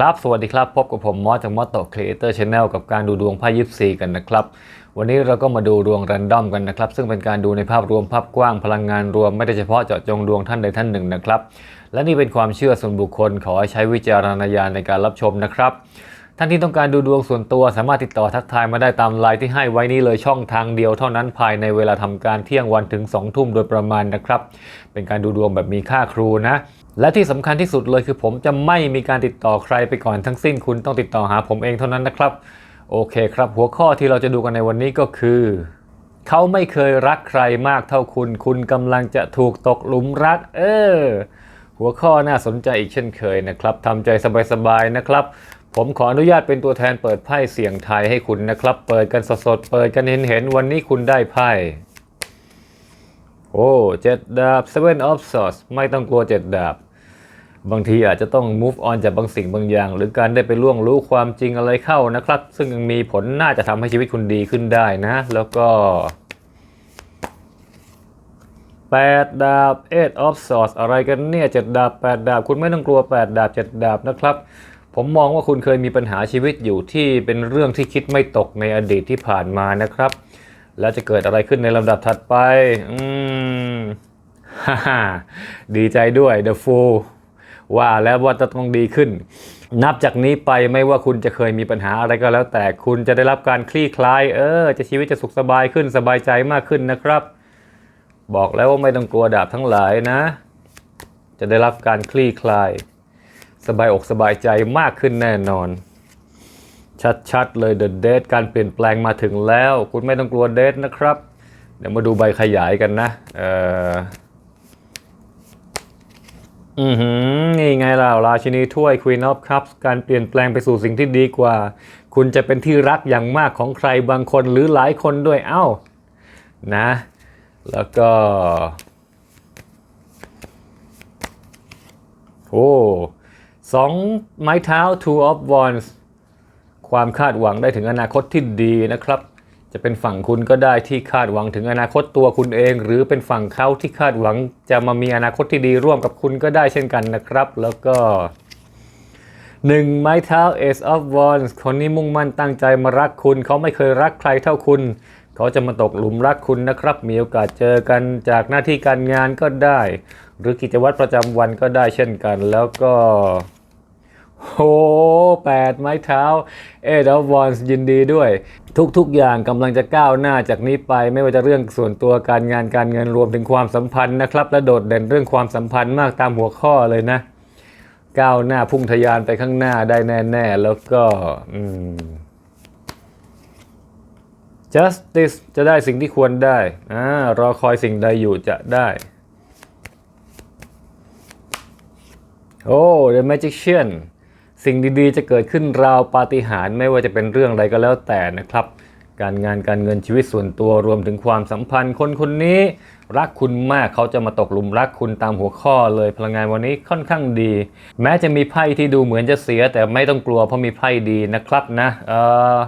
ครับ สวัสดีครับ พบกับผมมอสจากมอสโตครีเอเตอร์ชาแนลกับการดูดวงไพ่ยิปซีกันนะครับ วันนี้เราก็มาดูดวงแรนดอมกันนะครับ ซึ่งเป็นการดูในภาพรวมภาพกว้างพลังงานรวมไม่ได้เฉพาะเจาะจงดวงท่านใดท่านหนึ่งนะครับ และนี่เป็นความเชื่อส่วนบุคคลขอให้ใช้วิจารณญาณในการรับชมนะครับ ท่านที่ต้องการดูดวงส่วนตัวสามารถติดต่อทักทายมาได้ตามไลน์ที่ให้ไว้นี้เลยช่องทางเดียวเท่านั้นภายในเวลาทำการเที่ยงวันถึง2ทุ่มโดยประมาณนะครับ เป็นการดูดวงแบบมีค่าครูนะ และที่สำคัญที่สุดเลยคือผมจะไม่มีการติดต่อใครไปก่อนทั้งสิ้นคุณต้องติดต่อหาผมเองเท่านั้นนะครับ โอเคครับ หัวข้อที่เราจะดูกันในวันนี้ก็คือ เขาไม่เคยรักใครมากเท่าคุณ คุณกำลังจะถูกตกหลุมรัก เออ หัวข้อน่าสนใจอีกเช่นเคยนะครับทำใจสบายๆนะครับ ผมขออนุญาตเป็นตัวแทนเปิดไพ่เสี่ยงทายให้คุณนะครับ เปิดกันสดๆเปิดกันเห็นๆวันนี้คุณได้ไพ่โอ้เจ็ดดาบ seven of swords ไม่ต้องกลัวเจ็ดดาบ บางทีอาจจะต้อง move on จากบางสิ่งบางอย่าง หรือการได้ไปล่วงรู้ความจริงอะไรเข้านะครับ ซึ่งยังมีผลน่าจะทำให้ชีวิตคุณดีขึ้นได้นะ แล้วก็8 ดาบ eight of swords อะไรกันเนี่ย7ดาบ 8 ดาบ คุณไม่ต้องกลัว 8 ดาบ 7 ดาบนะครับ ผมมองว่าคุณเคยมีปัญหาชีวิตอยู่ที่เป็นเรื่องที่คิดไม่ตกในอดีตที่ผ่านมานะครับ แล้วจะเกิดอะไรขึ้นในลำดับถัดไป อืม ฮ่าฮ่าดีใจด้วย The Fool ว่าแล้วว่าจะต้องดีขึ้น นับจากนี้ไปไม่ว่าคุณจะเคยมีปัญหาอะไรก็แล้ว แต่คุณจะได้รับการคลี่คลาย เออ จะชีวิตจะสุขสบายขึ้นสบายใจมากขึ้นนะครับ บอกแล้วว่าไม่ต้องกลัวดาบทั้งหลายนะ จะได้รับการคลี่คลาย สบายอกสบายใจมากขึ้นแน่นอน ชัดๆเลยเดอะเดทการเปลี่ยนแปลงมาถึงแล้ว คุณไม่ต้องกลัวเดทนะครับ เดี๋ยวมาดูใบขยายกันนะ เออ อือหือนี่ไงล่ะราชินีถ้วย Queen of Cups การเปลี่ยนแปลงไปสู่สิ่งที่ดีกว่า คุณจะเป็นที่รักอย่างมากของใครบางคนหรือหลายคนด้วยเอ้านะ แล้วก็ โอ้สองไม้เท้า two of wands ความคาดหวังได้ถึงอนาคตที่ดีนะครับ จะเป็นฝั่งคุณก็ได้ที่คาดหวังถึงอนาคตตัวคุณเอง หรือเป็นฝั่งเขาที่คาดหวังจะมามีอนาคตที่ดีร่วมกับคุณก็ได้เช่นกันนะครับ แล้วก็หนึ่งไม้เท้า Ace of Wands คนนี้มุ่งมั่นตั้งใจมารักคุณ เขาไม่เคยรักใครเท่าคุณ เขาจะมาตกหลุมรักคุณนะครับ มีโอกาสเจอกันจากหน้าที่การงานก็ได้ หรือกิจวัตรประจำวันก็ได้เช่นกัน แล้วก็ โอ้แปดไม้เท้า เอ็ดอฟวอนส์ยินดีด้วย ทุกๆอย่างกำลังจะก้าวหน้าจากนี้ไป ไม่ว่าจะเรื่องส่วนตัวการงานการเงินรวมถึงความสัมพันธ์นะครับ และโดดเด่นเรื่องความสัมพันธ์มากตามหัวข้อเลยนะ ก้าวหน้าพุ่งทะยานไปข้างหน้าได้แน่ ๆ แล้วก็อืม justice จะได้สิ่งที่ควรได้อ่ารอคอยสิ่งใดอยู่จะได้โอ้ The Magician สิ่งดีๆ จะเกิดขึ้นราวปาฏิหาริย์ไม่ว่าจะเป็นเรื่องอะไรก็แล้วแต่นะครับ การงานการเงินชีวิตส่วนตัวรวมถึงความสัมพันธ์ คนคนนี้ รักคุณมากเขาจะมาตกหลุมรักคุณตามหัวข้อเลยพลังงานวันนี้ค่อนข้างดี แม้จะมีไพ่ที่ดูเหมือนจะเสีย แต่ไม่ต้องกลัวเพราะมีไพ่ดีนะครับนะเออ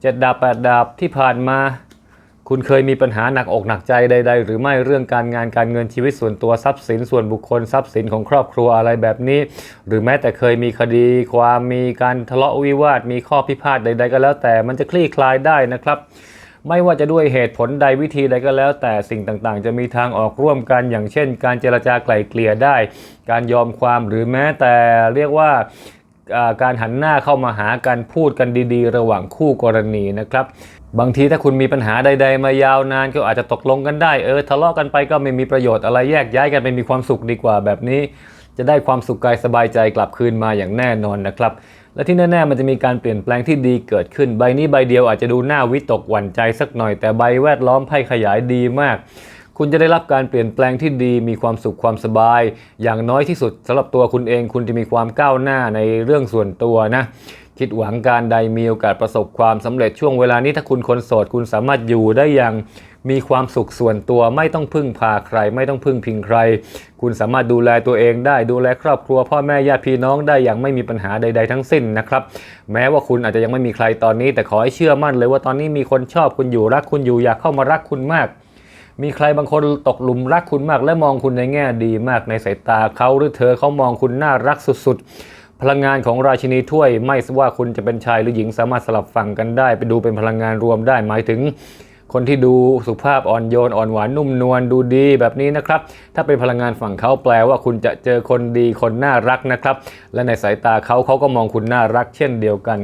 เจ็ดดาบแปดดาบที่ผ่านมา คุณเคยมีปัญหาหนักอกหนักใจใด ๆ หรือไม่เรื่องการงานการเงินชีวิตส่วนตัวทรัพย์สินส่วนบุคคลทรัพย์สินของครอบครัวอะไรแบบนี้ หรือแม้แต่เคยมีคดี ความมีการทะเลาะวิวาท มีข้อพิพาทใด ๆ ก็แล้วแต่มันจะคลี่คลายได้นะครับไม่ว่าจะด้วยเหตุผลใดวิธีใดก็แล้ว แต่สิ่งต่างๆ จะมีทางออกร่วมกัน อย่างเช่น การเจรจาไกล่เกลี่ยได้ การยอมความหรือแม้แต่เรียกว่าอ่าการหันหน้าเข้ามาหากันพูดกันดีๆ ระหว่างคู่กรณีนะครับ บางทีถ้าคุณมีปัญหาใด ๆ มายาวนานก็อาจจะตกลงกันได้เออทะเลาะกันไปก็ไม่มีประโยชน์อะไรแยกย้ายกันไปมีความสุขดีกว่าแบบนี้ จะได้ความสุขกายสบายใจกลับคืนมาอย่างแน่นอนนะครับ และที่แน่ๆมันจะมีการเปลี่ยนแปลงที่ดีเกิดขึ้น ใบนี้ใบเดียวอาจจะดูหน่าวิตกหวั่นใจสักหน่อย แต่ใบแวดล้อมไพ่ขยายดีมาก คุณจะได้รับการเปลี่ยนแปลงที่ดี มีความสุขความสบาย อย่างน้อยที่สุดสำหรับตัวคุณเองคุณจะมีความก้าวหน้าในเรื่องส่วนตัวนะ คิดหวังการใดมีโอกาสประสบความสำเร็จช่วงเวลานี้ถ้าคุณคนโสดคุณสามารถอยู่ได้อย่างมีความสุขส่วนตัวไม่ต้องพึ่งพาใคร ไม่ต้องพึ่งพิงใคร คุณสามารถดูแลตัวเองได้ดูแลครอบครัว พ่อแม่ญาติพี่น้องได้อย่างไม่มีปัญหาใด ๆ ทั้งสิ้นนะครับ แม้ว่าคุณอาจจะยังไม่มีใครตอนนี้ แต่ขอให้เชื่อมั่นเลยว่าตอนนี้มีคนชอบคุณอยู่รักคุณอยู่อยากเข้ามารักคุณมาก มีใครบางคนตกหลุมรักคุณมาก และมองคุณในแง่ดีมากในสายตาเขาหรือเธอเขามองคุณน่ารักสุดๆ พลังงานของราชินีถ้วยไม่ว่าคุณจะเป็นชายหรือหญิงสามารถสลับฝั่งกันได้ ไปดูเป็นพลังงานรวมได้ หมายถึง คนที่ดูสุภาพอ่อนโยนอ่อนหวานนุ่มนวลดูดีแบบนี้นะครับ ถ้าเป็นพลังงานฝั่งเขาแปลว่าคุณจะเจอคนดีคนน่ารักนะครับ และในสายตาเขาเขาก็มองคุณน่ารักเช่นเดียวกัน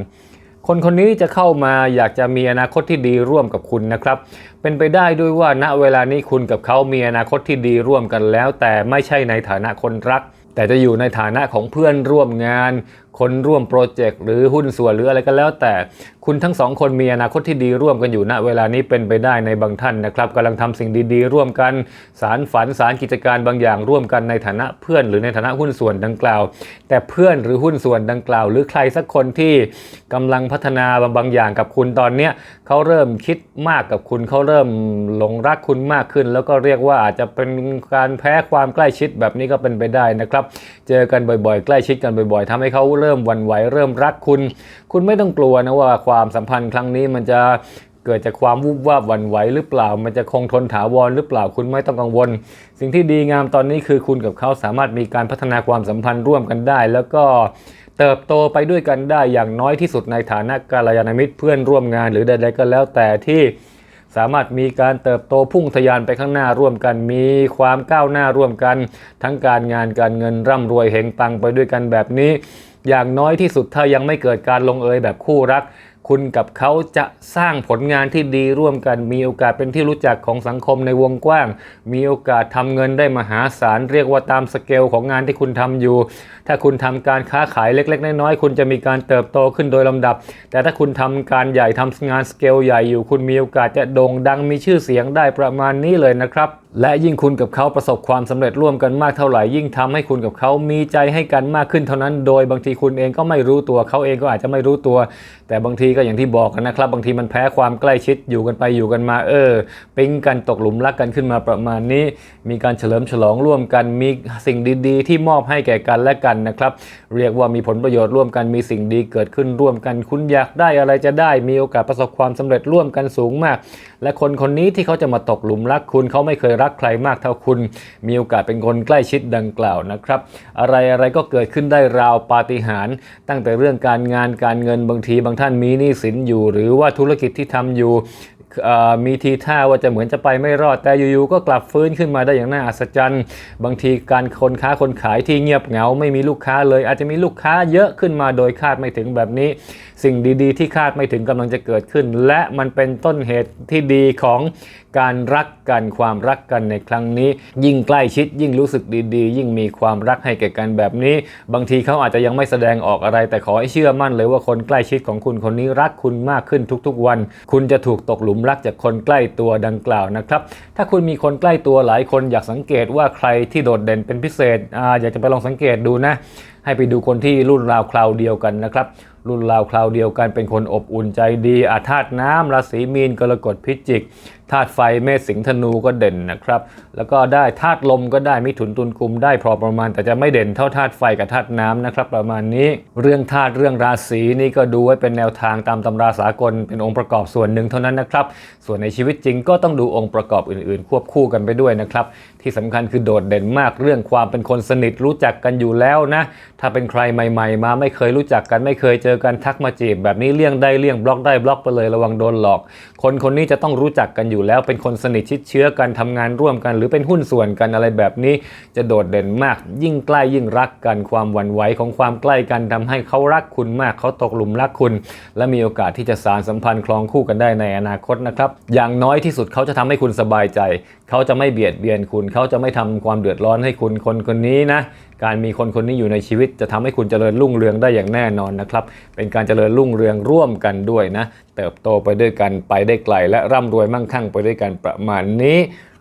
คนคนนี้จะเข้ามาอยากจะมีอนาคตที่ดีร่วมกับคุณนะครับ เป็นไปได้ด้วยว่าณเวลานี้คุณกับเขามีอนาคตที่ดีร่วมกันแล้ว แต่ไม่ใช่ในฐานะคนรัก แต่จะอยู่ในฐานะของเพื่อนร่วมงาน คนร่วมโปรเจกต์หรือหุ้นส่วนหรืออะไรก็แล้ว แต่คุณทั้งสองคนมีอนาคตที่ดีร่วมกันอยู่ณเวลานี้เป็นไปได้ในบางท่านนะครับกำลังทำสิ่งดีๆ ร่วมกันสารฝันสารกิจการบางอย่างร่วมกันในฐานะเพื่อนหรือในฐานะหุ้นส่วนดังกล่าว แต่เพื่อนหรือหุ้นส่วนดังกล่าว หรือใครสักคนที่กำลังพัฒนาบางอย่างกับคุณตอนเนี้ยเขาเริ่มคิดมากกับคุณเขาเริ่มหลงรักคุณมากขึ้น แล้วก็เรียกว่าอาจจะเป็นการแพ้ความใกล้ชิดแบบนี้ก็เป็นไปได้นะครับ เจอกันบ่อยๆ ใกล้ชิดกันบ่อย ๆทำให้เขาเริ่มวันไหวเริ่มรักคุณ คุณไม่ต้องกลัวนะว่าความสัมพันธ์ครั้งนี้มันจะเกิดจากความวุบวาบวันไหวหรือเปล่า มันจะคงทนถาวรหรือเปล่าคุณไม่ต้องกังวล สิ่งที่ดีงามตอนนี้คือคุณกับเขาสามารถมีการพัฒนาความสัมพันธ์ร่วมกันได้ แล้วก็เติบโตไปด้วยกันได้อย่างน้อยที่สุดในฐานะกาลยานมิตรเพื่อนร่วมงานหรือใดๆก็แล้วแต่ที่สามารถมีการเติบโตพุ่งทะยานไปข้างหน้าร่วมกัน มีความก้าวหน้าร่วมกัน ทั้งการงานการเงินร่ำรวยเฮงปังไปด้วยกันแบบนี้ อย่างน้อยที่สุดถ้ายังไม่เกิดการลงเอยแบบคู่รัก คุณกับเขาจะสร้างผลงานที่ดีร่วมกัน มีโอกาสเป็นที่รู้จักของสังคมในวงกว้าง มีโอกาสทำเงินได้มหาศาล เรียกว่าตามสเกลของงานที่คุณทำอยู่ ถ้าคุณทำการค้าขายเล็ก ๆ น้อยๆ คุณจะมีการเติบโตขึ้นโดยลำดับ แต่ถ้าคุณทำการใหญ่ทำงานสเกลใหญ่อยู่ คุณมีโอกาสจะโด่งดังมีชื่อเสียงได้ประมาณนี้เลยนะครับและยิ่งคุณกับเขาประสบความสำเร็จร่วมกันมากเท่าไหร่ ยิ่งทำให้คุณกับเขามีใจให้กันมากขึ้นเท่านั้น โดยบางทีคุณเองก็ไม่รู้ตัวเขาเองก็อาจจะไม่รู้ตัว แต่บางทีก็อย่างที่บอกกันนะครับ บางทีมันแพ้ความใกล้ชิดอยู่กันไปอยู่กันมาเออปิ๊งกันตกหลุมรักกันขึ้นมาประมาณนี้ มีการเฉลิมฉลองร่วมกันมีสิ่งดีๆ ที่มอบให้แก่กันและกันนะครับ เรียกว่ามีผลประโยชน์ร่วมกันมีสิ่งดีเกิดขึ้นร่วมกัน คุณอยากได้อะไรจะได้ มีโอกาสประสบความสำเร็จร่วมกันสูงมาก และคนคนนี้ที่เขาจะมาตกหลุมรักคุณเขาไม่เคยรักใครมากเท่าคุณ มีโอกาสเป็นคนใกล้ชิดดังกล่าวนะครับ อะไรอะไรก็เกิดขึ้นได้ราวปาฏิหาริย์ตั้งแต่เรื่องการงานการเงินบางทีบางท่านมีหนี้สินอยู่ หรือว่าธุรกิจที่ทำอยู่ มีทีท่าว่าจะเหมือนจะไปไม่รอด แต่อยู่ๆก็กลับฟื้นขึ้นมาได้อย่างน่าอัศจรรย์ บางทีการคนค้าคนขายที่เงียบเหงาไม่มีลูกค้าเลย อาจจะมีลูกค้าเยอะขึ้นมาโดยคาดไม่ถึงแบบนี้ สิ่งดีๆ ที่คาดไม่ถึงกำลังจะเกิดขึ้น และมันเป็นต้นเหตุที่ดีของการรักกันความรักกันในครั้งนี้ ยิ่งใกล้ชิดยิ่งรู้สึกดีๆ ยิ่งมีความรักให้แก่กันแบบนี้ บางทีเขาอาจจะยังไม่แสดงออกอะไร แต่ขอให้เชื่อมั่นเลยว่าคนใกล้ชิดของคุณคนนี้รักคุณมากขึ้นทุกๆวัน คุณจะถูกตกหลุมรักจากคนใกล้ตัวดังกล่าวนะครับ ถ้าคุณมีคนใกล้ตัวหลายคนอยากสังเกตว่าใครที่โดดเด่นเป็นพิเศษออยากจะไปลองสังเกตดูนะ ให้ไปดูคนที่รุ่นราวคราวเดียวกันนะครับ รุ่นราวคราวเดียวกันเป็นคนอบอุ่นใจดีอาธาตุน้ำราศีมีนกรกฎพิจิก ธาตุไฟเมษสิงธนูก็เด่นนะครับ แล้วก็ได้ธาตุลมก็ได้มิถุนตุลกุมได้พอประมาณ แต่จะไม่เด่นเท่าธาตุไฟกับธาตุน้ำนะครับ ประมาณนี้เรื่องธาตุเรื่องราศีนี่ก็ดูไว้เป็นแนวทางตามตำราสากลเป็นองค์ประกอบส่วนหนึ่งเท่านั้นนะครับ ส่วนในชีวิตจริงก็ต้องดูองค์ประกอบอื่นๆ ควบคู่กันไปด้วยนะครับ ที่สำคัญคือโดดเด่นมากเรื่องความเป็นคนสนิทรู้จักกันอยู่แล้วนะ ถ้าเป็นใครใหม่ ๆ มาไม่เคยรู้จักกันไม่เคยเจอกันทักมาจีบ แบบนี้เลี่ยงได้เลี่ยงบล็อกได้บล็อกไปเลยระวังโดนหลอก คนคนนี้จะต้องรู้จักกันอยู่แล้วเป็นคนสนิทชิดเชื้อกันทำงานร่วมกัน หรือเป็นหุ้นส่วนกันอะไรแบบนี้ จะโดดเด่นมาก ยิ่งใกล้ยิ่งรักกันความหวั่นไหวของความใกล้กันทำให้เขารักคุณมากเขาตกหลุมรักคุณ และมีโอกาสที่จะสารสัมพันธ์คลองคู่กันได้ในอนาคตนะครับอย่างน้อยที่สุดเขาจะทำให้คุณสบายใจ เขาจะไม่เบียดเบียนคุณ เขาจะไม่ทำความเดือดร้อนให้คุณคนคนนี้นะ การมีคนคนนี้อยู่ในชีวิต จะทำให้คุณเจริญรุ่งเรืองได้อย่างแน่นอนนะครับ เป็นการเจริญรุ่งเรืองร่วมกันด้วยนะ เติบโตไปด้วยกันไปได้ไกล และร่ำรวยมั่งคั่งไปด้วยกันประมาณนี้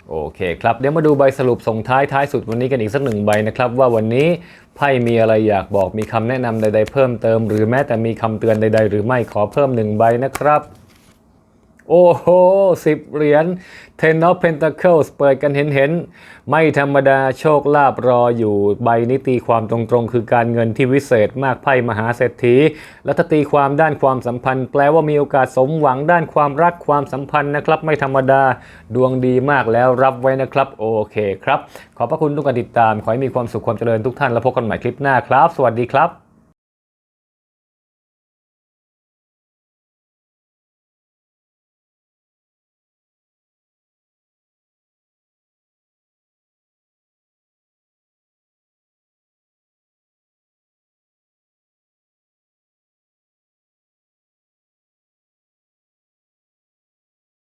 โอเคครับ เดี๋ยวมาดูใบสรุปส่งท้ายท้ายสุดวันนี้กันอีกสักหนึ่งใบนะครับ ว่าวันนี้ไพ่มีอะไรอยากบอกมีคำแนะนำใด ๆ เพิ่มเติม หรือแม้แต่มีคำเตือนใด ๆ หรือไม่ขอเพิ่มหนึ่งใบนะครับ โอ้โหสิบเหรียญ Ten of Pentacles เปิดกันเห็นเห็นๆไม่ธรรมดาโชคลาภรออยู่ใบนี้ตีความตรงๆ คือการเงินที่วิเศษมากไพ่มหาเศรษฐี และถ้าตีความด้านความสัมพันธ์ แปลว่ามีโอกาสสมหวังด้านความรักความสัมพันธ์นะครับ ไม่ธรรมดาดวงดีมากแล้วรับไว้นะครับ โอเคครับ ขอบพระคุณทุกการติดตาม ขอให้มีความสุขความเจริญทุกท่านแล้วพบกันใหม่คลิปหน้าครับ สวัสดีครับ